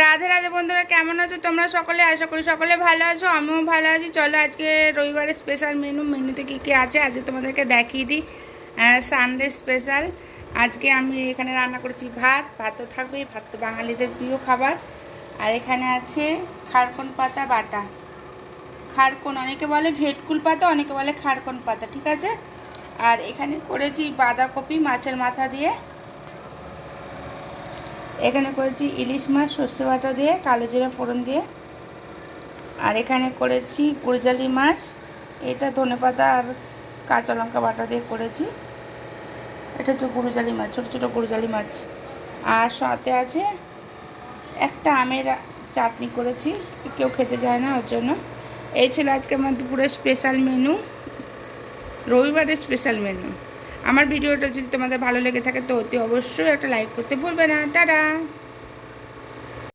রাধে রাধে বন্ধুরা, কেমন আছো? তোমরা সকলে? আশা করি সকলে ভালো আছো, আমিও ভালো আছি। চলো আজকে রবিবারের স্পেশাল মেনু মেনুতে কী কী আছে? আজকে তোমাদেরকে দেখিয়ে দিই। সানডে স্পেশাল আজকে আমি এখানে রান্না করেছি ভাত। ভাত তো থাকবেই, ভাত তো বাঙালিদের প্রিয় খাবার। আর এখানে আছে খারকন পাতা বাটা। খারকন, অনেকে বলে ভেটকুল পাতা, অনেকে বলে খারকন পাতা, ঠিক আছে? আর এখানে করেছি বাঁধাকপি মাছের মাথা দিয়ে। এখানে করেছি ইলিশ মাছ, সর্ষে বাটা দিয়ে, কালো জিরা ফোড়ন দিয়ে। আর এখানে করেছি গুরজালি মাছ, এটা ধনেপাতা আর কাঁচা লঙ্কা বাটা দিয়ে করেছি। এটা হচ্ছে গুরুজালি মাছ, ছোটো ছোটো গুরুজালি মাছ। আর সাথে আছে একটা আমের চাটনি করেছি, কেউ খেতে চায় না ওর জন্য। এই ছিল আজকে আমার দুপুরের স্পেশাল মেনু রবিবারের স্পেশাল মেনু আমার ভিডিওটা যদি তোমাদের ভালো লেগে থাকে তো অতি অবশ্যই একটা লাইক করতে ভুলবে না। টাটা!